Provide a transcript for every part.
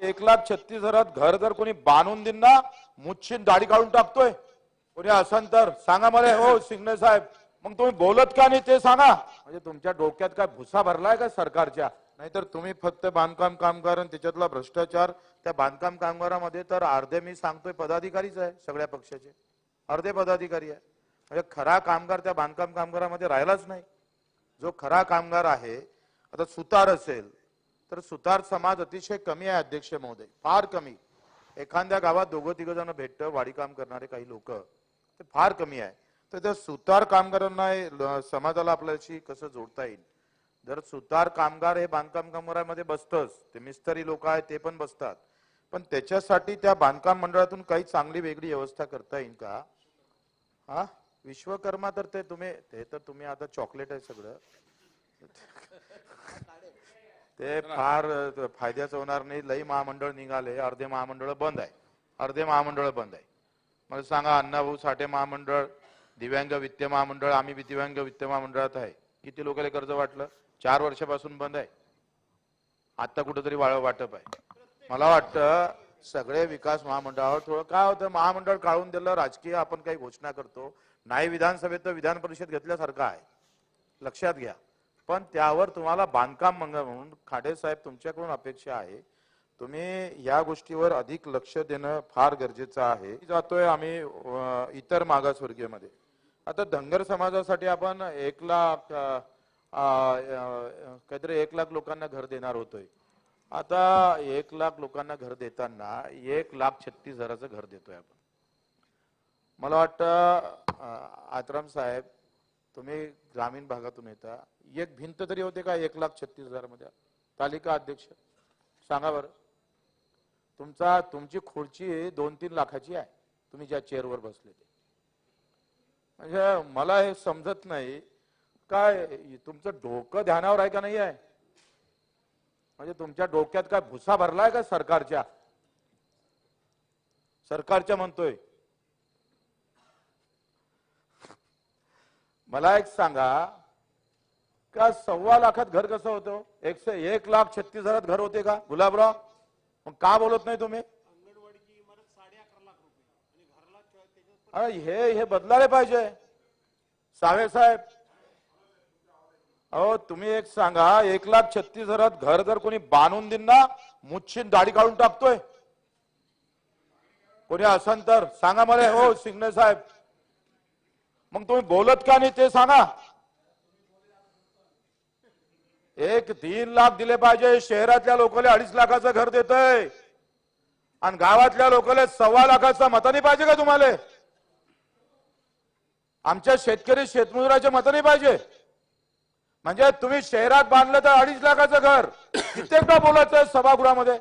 एक लाख छत्तीस हजारात घर जर कोणी बांधून देईन ना मुच्छीन दाढी काढून टाकतोय. कोणी असन तर सांगा मला हो सिंगणे साहेब. मग तुम्ही बोलत का नाही ते सांगा. म्हणजे तुमच्या डोक्यात काय भुसा भरलाय का सरकारच्या? नाहीतर तुम्ही फक्त बांधकाम कामगार आणि त्याच्यातला भ्रष्टाचार त्या बांधकाम कामगारामध्ये तर अर्धे मी सांगतोय पदाधिकारीच आहे सगळ्या पक्षाचे. अर्धे पदाधिकारी आहे. म्हणजे खरा कामगार त्या बांधकाम कामगारामध्ये राहिलाच नाही. जो खरा कामगार आहे आता सुतार असेल तर सुतार समाज अतिशय कमी आहे अध्यक्ष महोदय. फार कमी. एखाद्या गावात दोघं तिघ जण भेटत वाडी काम करणारे काही लोक ते फार कमी आहे. तर त्या सुतार कामगारांना समाजाला आपल्याशी कसं जोडता येईल? जर सुतार कामगार हे बांधकाम कामगारामध्ये बसतच ते मिस्त्री लोक आहेत ते पण बसतात. पण त्याच्यासाठी त्या बांधकाम मंडळातून काही चांगली वेगळी व्यवस्था करता येईल का? हा? विश्वकर्मा तर ते तुम्ही ते तर तुम्ही आता चॉकलेट आहे सगळं. ते फार फायद्याचं होणार नाही. लई महामंडळ निघाले अर्धे महामंडळ बंद आहे. अर्धे महामंडळ बंद आहे. मला सांगा अण्णाभाऊ साठे महामंडळ दिव्यांग वित्त महामंडळ आम्ही दिव्यांग वित्त महामंडळात आहे. किती लोकांना कर्ज वाटलं? चार वर्षापासून बंद आहे. आता कुठंतरी वाळ वाटप आहे. मला वाटतं सगळे विकास महामंडळावर थोडं काय होतं महामंडळ काढून दिलं राजकीय आपण काही घोषणा करतो. नाही विधानसभेत तर विधान परिषद घेतल्यासारखं आहे. लक्षात घ्या. पण त्यावर तुम्हाला बांधकाम मंगळ म्हणून खाडे साहेब तुमच्याकडून अपेक्षा आहे. तुम्ही या गोष्टीवर अधिक लक्ष देणं फार गरजेचं आहे. जातोय आम्ही इतर मागासवर्गीयमध्ये. आता धनगर समाजासाठी आपण एक लाख काहीतरी एक लाख लोकांना घर देणार होतोय. आता एक लाख लोकांना घर देताना एक लाख छत्तीस हजाराचं घर देतोय आपण. मला वाटतं अं, आत्राम साहेब तुम्ही ग्रामीण भागातून येता. एक भिंत तरी होते का एक लाख छत्तीस हजारमध्ये तालिका अध्यक्ष सांगा बरं. तुमचा तुमची खुर्ची दोन तीन लाखाची आहे. तुम्ही ज्या चेअरवर बसले ते. म्हणजे मला हे समजत नाही. काय तुमचं डोकं ध्यानावर आहे का नाही आहे? म्हणजे तुमच्या डोक्यात काय भुसा भरलाय का सरकारच्या? सरकारच्या म्हणतोय. मला एक सांगा का सव्वा लाखात घर कसं होतं? एकशे एक लाख छत्तीस हजारात घर होते का? गुलाबराव मग का बोलत नाही तुम्ही? अरे हे हे बदलायला पाहिजे. सावे साहेब अहो तुम्ही एक सांगा एक लाख छत्तीस हजारात घर जर कोणी बांधून देईन ना मुच्छीन दाढी काढून टाकतोय. कोणी असन तर सांगा मला. हो सिंगणे साहेब. मग तुम्ही बोलत का नाही ते सांगा. एक तीन लाख दिले पाहिजे शहरातल्या लोकांना अडीच लाखाचं घर देतय. आणि गावातल्या लोकांना सव्वा लाखाचं मताने पाहिजे का तुम्हाला? आमच्या शेतकरी शेतमजुराच्या मताने पाहिजे. म्हणजे तुम्ही शहरात बांधलं तर अडीच लाखाचं घर. कित्येकदा बोलायचं सभागृहामध्ये.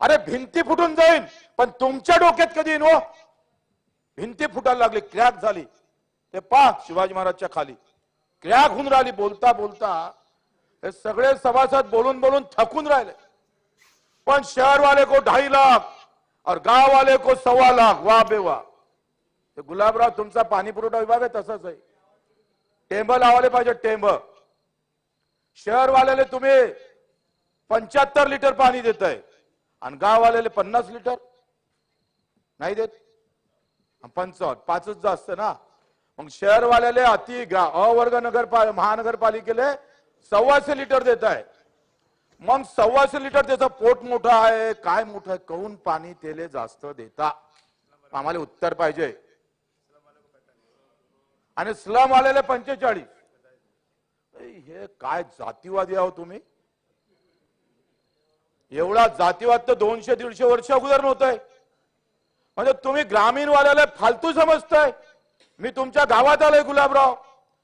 अरे भिंती फुटून जाईल पण तुमच्या डोक्यात कधी येईन हो? भिंती फुटायला लागली क्रॅक झाली. ते पा शिवाजी महाराजच्या खाली. क्रॅक होऊन राहिली बोलता बोलता हे सगळे सभासद बोलून बोलून थकून राहिले. पण शहर वाले को ढाई लाख और गाववाले को सव्वा लाख वा बे वा. ते गुलाबराव तुमचा पाणी पुरवठा विभाग आहे तसाच आहे. टेंब लावायला पाहिजे टेंब. शहरवाल्याला तुम्ही पंच्याहत्तर लिटर पाणी देत आहे आणि गाववाल्याला पन्नास लिटर. नाही देत. पंचावन्न पाचच जास्त ना. मग शहरवाल्याले अति गा अवर्ग नगर महानगरपालिकेले सव्वाशे लिटर देत आहे मग सव्वाशे लिटर त्याचं पोट मोठं आहे काय मोठं आहे कहून पाणी तेले जास्त देता? आम्हाला उत्तर पाहिजे. आणि स्लम आलेले पंचेचाळीस हे काय जातीवादी आहो तुम्ही? एवढा जातीवाद तर दोनशे दीडशे वर्ष अगोदर नव्हतंय. म्हणजे तुम्ही ग्रामीण वाल्याला फालतू समजताय. मी तुमच्या गावात आलोय गुलाबराव.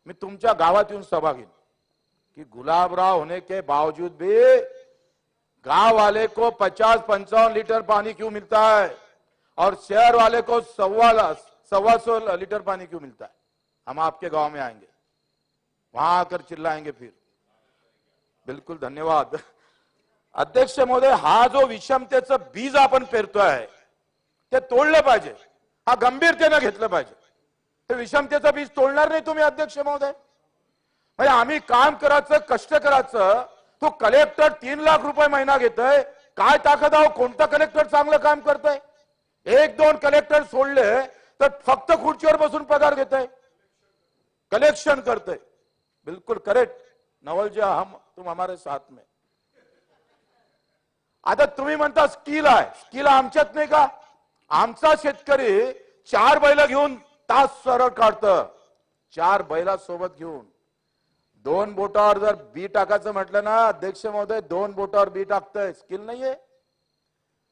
मी तुमच्या गावात येऊन सभा घेईन. की गुलाबराव होने के बावजूद भी गांव वाले को 50 पंचावन लीटर पानी क्यों मिलता है और शहर वाले को सवा ला- सवा सौ लीटर पानी क्यों मिलता है हम आपके गांव में आएंगे। वहां आकर चिल्लाएंगे फिर। बिल्कुल धन्यवाद। अध्यक्ष महोदय हा जो विषमतेचं बीज आपण पेरतोय ते तोडलं पाहिजे. हा गंभीरतेनं घेतलं पाहिजे. हे विषमतेचं बीज तोडणार नाही तुम्ही अध्यक्ष महोदय. म्हणजे आम्ही काम करायचं कष्ट करायचं तो कलेक्टर तीन लाख रुपये महिना घेतोय. काय ताकद आहो? कोणता कलेक्टर चांगलं काम करतय? एक दोन कलेक्टर सोडले तर फक्त खुर्चीवर बसून पगार घेत आहे कलेक्शन करतोय. बिलकुल करेक्ट नवल जी हम तुम हमारे साथ में. आता तुम्ही म्हणता स्किल आहे. स्किल आमच्यात नाही का? आमचा शेतकरी चार बैल घेऊन तास सरळ काढत. चार बैला सोबत घेऊन. दोन बोटावर जर बी टाकायचं म्हटलं ना अध्यक्ष महोदय दोन बोटावर बी टाकतंय. स्किल नाहीये.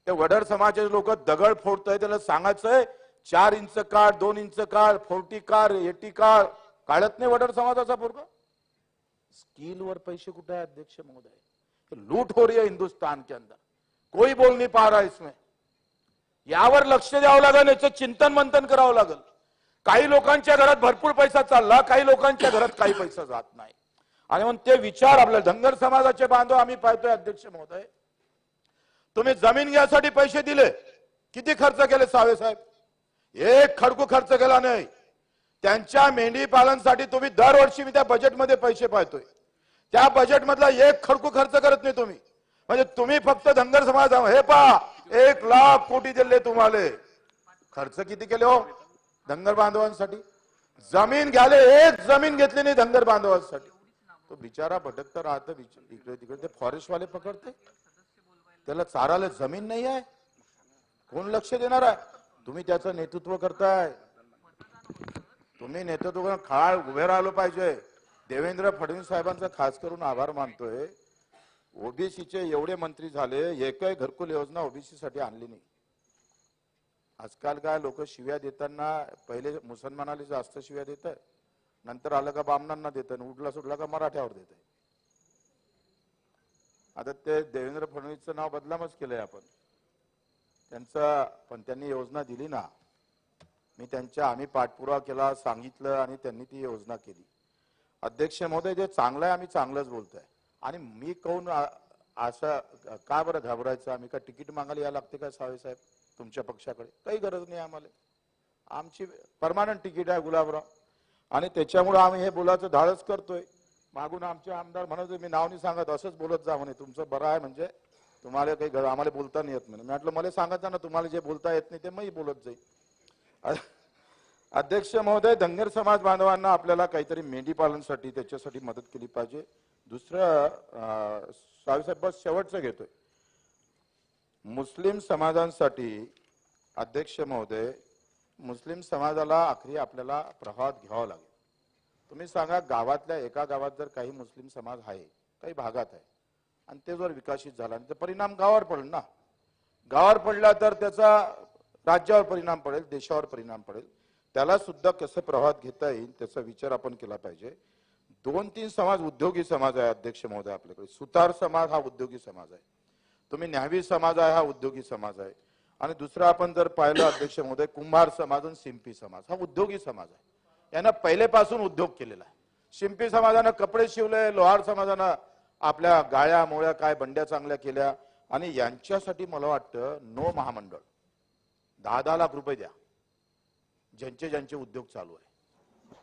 ते वडर समाजाचे लोक दगड फोडतय त्याला सांगायचंय चार इंच काढ दोन इंच काढ फोर्टी कार एटी काढ. काढत नाही वडर समाजाचा पोरगा. स्किल वर पैसे कुठे आहे अध्यक्ष महोदय? लूट हो रही है हिंदुस्तान के अंदर. कोई बोल नहीं पा रहा इसमें. यावर लक्ष द्यावं लागेल याचं चिंतन मंथन करावं लागेल. काही लोकांच्या घरात भरपूर पैसा चालला काही लोकांच्या घरात काही पैसा जात नाही. आणि म्हणून ते विचार आपल्या धनगर समाजाचे बांधव आम्ही पाहतोय अध्यक्ष महोदय. तुम्ही जमीन घ्यासाठी पैसे दिले किती खर्च केले सावे साहेब? एक खडकू खर्च केला नाही. त्यांच्या मेंढी पालनसाठी तुम्ही दरवर्षी मी त्या बजेटमध्ये पैसे पाहतोय. त्या बजेट मधला एक खडकू खर्च करत नाही तुम्ही. म्हणजे तुम्ही फक्त धनगर समाज हे पहा एक लाख कोटी दिले तुम्हाला. खर्च किती केले हो? धनगर बांधवांसाठी. जमीन घ्याले एक जमीन घेतली नाही धनगर बांधवांसाठी. तो बिचारा भटकता राहतं बिच- इकडे तिकडे. ते फॉरेस्ट वाले पकडते. त्याला चाराला जमीन नाही आहे. कोण लक्ष देणार आहे? तुम्ही त्याचं नेतृत्व करताय. तुम्ही नेतृत्व करून उभे राहिलो पाहिजे. देवेंद्र फडणवीस साहेबांचा खास करून आभार मानतोय. ओबीसीचे एवढे मंत्री झाले. एकही घरकुल योजना ओबीसी साठी आणली नाही. आजकाल काय लोक शिव्या देताना पहिले मुसलमानाला जास्त शिव्या देत आहे नंतर आलं का बामणांना देत आहे उडला सुटला का मराठ्यावर देत आहे आता ते देवेंद्र फडणवीसचं नाव बदलामच केलंय आपण. त्यांचा पण त्यांनी योजना दिली ना. मी त्यांच्या आम्ही पाठपुरावा केला सांगितलं आणि त्यांनी ती योजना केली. अध्यक्ष महोदय जे चांगलं आहे आम्ही चांगलंच बोलतोय. आणि मी कहून असं का बरं घाबरायचं? आम्ही का तिकीट मागायला या लागते का सावे साहेब? तुमच्या पक्षाकडे. काही गरज नाही आम्हाला. आमची परमानंट तिकीट आहे गुलाबराव. आणि त्याच्यामुळे आम्ही हे बोलायचं धाडस करतोय. मागून आमचे आमदार म्हणत मी नाव नाही सांगत असंच बोलत जा म्हणे. तुमचं बरं आहे म्हणजे तुम्हाला काही घर आम्हाला बोलता नाही येत म्हणे. मी म्हटलं मला सांगायचं ना तुम्हाला जे बोलता येत नाही ते मी बोलत जाईल अध्यक्ष महोदय धनगर समाज बांधवांना आपल्याला काहीतरी मेंढी पालनसाठी त्याच्यासाठी मदत केली पाहिजे. दुसरं अं, साहेब बस शेवटचं घेतोय. मुस्लिम समाजांसाठी अध्यक्ष महोदय मुस्लिम समाजाला आखरी आपल्याला प्रवाहात घ्यावा लागेल. तुम्ही सांगा गावातल्या एका गावात जर काही मुस्लिम समाज आहे काही भागात आहे आणि ते जर विकसित झाला आणि त्याचा परिणाम गावावर पडेल ना? गावावर पडला तर त्याचा राज्यावर परिणाम पडेल देशावर परिणाम पडेल. त्याला सुद्धा कसं प्रवाहात घेता येईल त्याचा विचार आपण केला पाहिजे. दोन तीन समाज उद्योगी समाज आहे अध्यक्ष महोदय आपल्याकडे. सुतार समाज हा उद्योगी समाज आहे. तुम्ही न्यावी समाज आहे हा उद्योगी समाज आहे. आणि दुसरा आपण जर पाहिलं अध्यक्ष महोदय कुंभार समाज आणि शिंपी समाज हा उद्योगी समाज आहे. यानं पहिलेपासून उद्योग केलेला आहे. शिंपी समाजानं कपडे शिवले लोहार समाजानं आपल्या गाळ्या मोळ्या काय बंड्या चांगल्या केल्या. आणि यांच्यासाठी मला वाटतं नो महामंडळ. दहा दहा लाख रुपये द्या. ज्यांचे ज्यांचे उद्योग चालू आहे.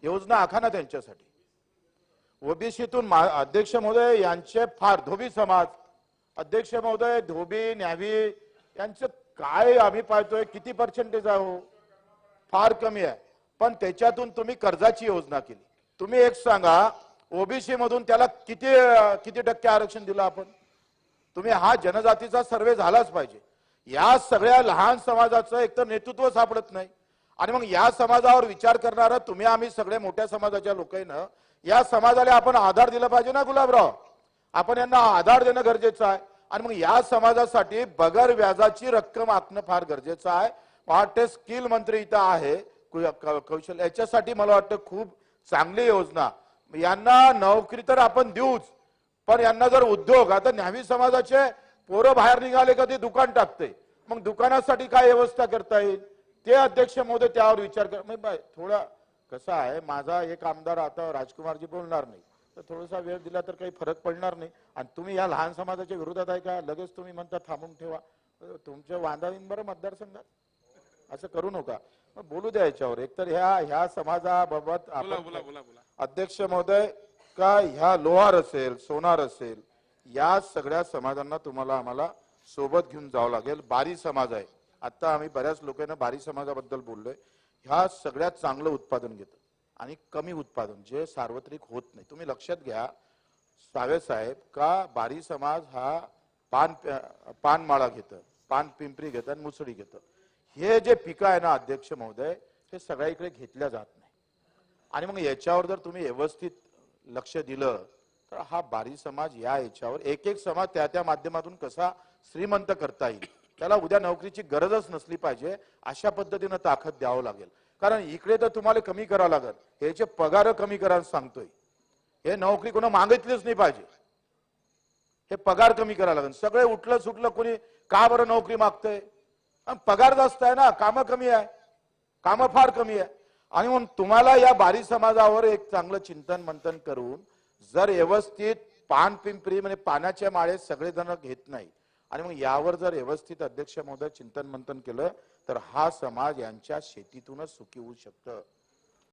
योजना आखा ना त्यांच्यासाठी. ओबीसीतून अध्यक्ष महोदय यांचे फार धोबी समाज अध्यक्ष महोदय धोबी न्यावी यांचं काय आम्ही पाहतोय किती पर्सेंटेज आहे हो? फार कमी आहे. पण त्याच्यातून तुम्ही कर्जाची योजना केली. तुम्ही एक सांगा ओबीसी मधून त्याला किती किती टक्के आरक्षण दिलं आपण? तुम्ही हा जनजातीचा सर्वे झालाच पाहिजे. या सगळ्या लहान समाजाचं एकतर नेतृत्व सापडत नाही. आणि मग या समाजावर विचार करणारा तुम्ही आम्ही सगळे मोठ्या समाजाच्या लोकांना या समाजाला आपण आधार दिला पाहिजे ना गुलाबराव? आपण यांना आधार देणं गरजेचं आहे. आणि मग या समाजासाठी बगर व्याजाची रक्कम आखणं फार गरजेचं आहे. वाटते स्किल मंत्री इथं आहे कौशल्य याच्यासाठी मला वाटतं खूप चांगली योजना. यांना नोकरी तर आपण देऊच पण यांना जर उद्योग आता न्यावी समाजाचे पोरं बाहेर निघाले का ते दुकान टाकते. मग दुकानासाठी काय व्यवस्था करता येईल? ते अध्यक्ष महोदय त्यावर विचार कर म्हणजे थोडा कसं आहे माझा एक आमदार आता राजकुमारजी बोलणार नाही. तर थोडासा वेळ दिला तर काही फरक पडणार नाही. आणि तुम्ही या लहान समाजाच्या विरोधात आहे का? लगेच तुम्ही म्हणता थांबून ठेवा. तुमच्या वांदावीन बरं मतदारसंघात? असं करू नका. मग बोलू द्या याच्यावर. एकतर ह्या ह्या समाजाबाबत अध्यक्ष महोदय का ह्या लोहार असेल सोनार असेल या सगळ्या समाजांना तुम्हाला आम्हाला सोबत घेऊन जावं लागेल. बारी समाज आहे. आता आम्ही बऱ्याच लोकांना बारी समाजाबद्दल बोललोय. ह्या सगळ्यात चांगलं उत्पादन घेतं. आणि कमी उत्पादन जे सार्वत्रिक होत नाही. तुम्ही लक्षात घ्या सावे साहेब का बारी समाज हा पान पानमाळा घेतं पान पिंपरी घेतं आणि मुसळी घेतं? हे जे पिकं आहे ना अध्यक्ष महोदय हे सगळ्या इकडे घेतल्या जात नाही. आणि मग याच्यावर जर तुम्ही व्यवस्थित लक्ष दिलं तर हा बारी समाज या याच्यावर एक एक समाज त्या त्या माध्यमातून कसा श्रीमंत करता येईल? त्याला उद्या नोकरीची गरजच नसली पाहिजे अशा पद्धतीनं ताकद द्यावं लागेल. कारण इकडे तर तुम्हाला कमी करावं लागेल. याचे पगार कमी करायला सांगतोय. हे नोकरी कोणा मागितलीच नाही पाहिजे. हे पगार कमी करावं लागेल. सगळे उठलं सुटलं कोणी का बरं नोकरी मागतंय? पगार जास्त आहे ना कामं कमी आहे. कामं फार कमी आहे. आणि म्हणून तुम्हाला या बारी समाजावर एक चांगलं चिंतन मंथन करून जर व्यवस्थित पान पिंपरी म्हणजे पाण्याच्या माळेत सगळेजण घेत नाही. आणि मग यावर जर व्यवस्थित अध्यक्ष महोदय चिंतन मंथन केलं तर हा समाज यांच्या शेतीतूनच सुखी होऊ शकतं.